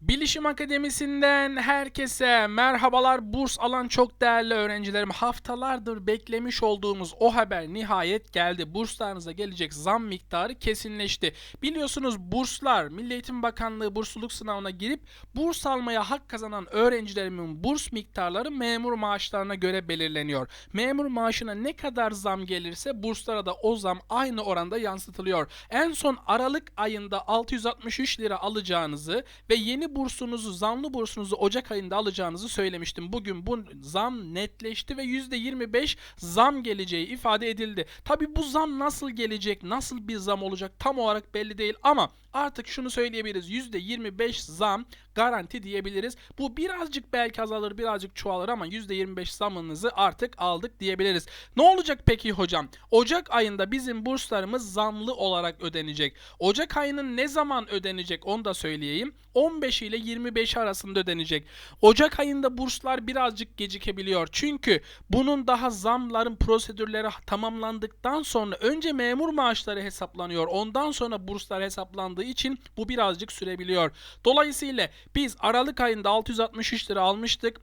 Bilişim Akademisi'nden herkese merhabalar. Burs alan çok değerli öğrencilerim. Haftalardır beklemiş olduğumuz o haber nihayet geldi. Burslarınıza gelecek zam miktarı kesinleşti. Biliyorsunuz burslar Milli Eğitim Bakanlığı bursluluk sınavına girip burs almaya hak kazanan öğrencilerimin burs miktarları memur maaşlarına göre belirleniyor. Memur maaşına ne kadar zam gelirse burslara da o zam aynı oranda yansıtılıyor. En son Aralık ayında 663 lira alacağınızı ve yeni bursunuzu, zamlı bursunuzu Ocak ayında alacağınızı söylemiştim. Bugün bu zam netleşti ve %25 zam geleceği ifade edildi. Tabi bu zam nasıl gelecek, nasıl bir zam olacak tam olarak belli değil ama artık şunu söyleyebiliriz. %25 zam garanti diyebiliriz. Bu birazcık belki azalır, birazcık çoğalır ama %25 zamınızı artık aldık diyebiliriz. Ne olacak peki hocam? Ocak ayında bizim burslarımız zamlı olarak ödenecek. Ocak ayının ne zaman ödenecek onu da söyleyeyim. 15 ile 25 arasında ödenecek. Ocak ayında burslar birazcık gecikebiliyor. Çünkü bunun daha zamların prosedürleri tamamlandıktan sonra önce memur maaşları hesaplanıyor. Ondan sonra burslar hesaplandığı için bu birazcık sürebiliyor. Dolayısıyla biz Aralık ayında 663 lira almıştık.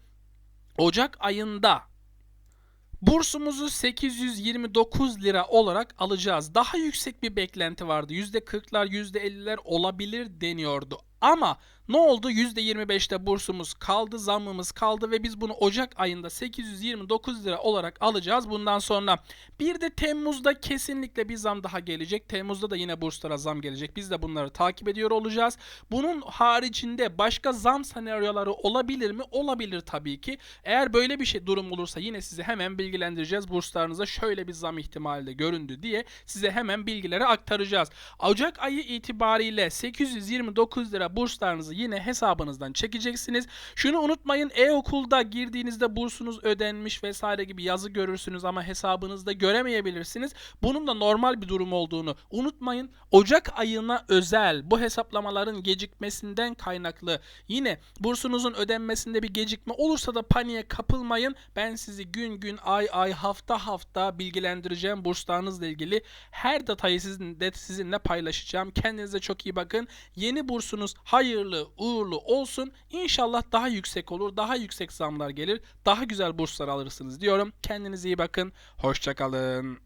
Ocak ayında Bursumuzu 829 lira olarak alacağız. Daha yüksek bir beklenti vardı. %40'lar, %50'ler olabilir deniyordu. Ama ne oldu? %25'te bursumuz kaldı, zammımız kaldı ve biz bunu Ocak ayında 829 lira olarak alacağız bundan sonra. Bir de Temmuz'da kesinlikle bir zam daha gelecek. Temmuz'da da yine burslara zam gelecek. Biz de bunları takip ediyor olacağız. Bunun haricinde başka zam senaryoları olabilir mi? Olabilir tabii ki. Eğer böyle bir şey durum olursa yine sizi hemen bilgilendireceğiz. Burslarınıza şöyle bir zam ihtimali de göründü diye size hemen bilgileri aktaracağız. Ocak ayı itibariyle 829 lira burslarınızı yine hesabınızdan çekeceksiniz. Şunu unutmayın e-okulda girdiğinizde bursunuz ödenmiş vesaire gibi yazı görürsünüz ama hesabınızda göremeyebilirsiniz. Bunun da normal bir durum olduğunu unutmayın. Ocak ayına özel bu hesaplamaların gecikmesinden kaynaklı yine bursunuzun ödenmesinde bir gecikme olursa da paniğe kapılmayın. Ben sizi gün gün ay ay hafta hafta bilgilendireceğim burslarınızla ilgili her detayı sizinle, sizinle paylaşacağım. Kendinize çok iyi bakın. Yeni bursunuz hayırlı uğurlu olsun. İnşallah daha yüksek olur. Daha yüksek zamlar gelir. Daha güzel burslar alırsınız diyorum. Kendinize iyi bakın. Hoşçakalın.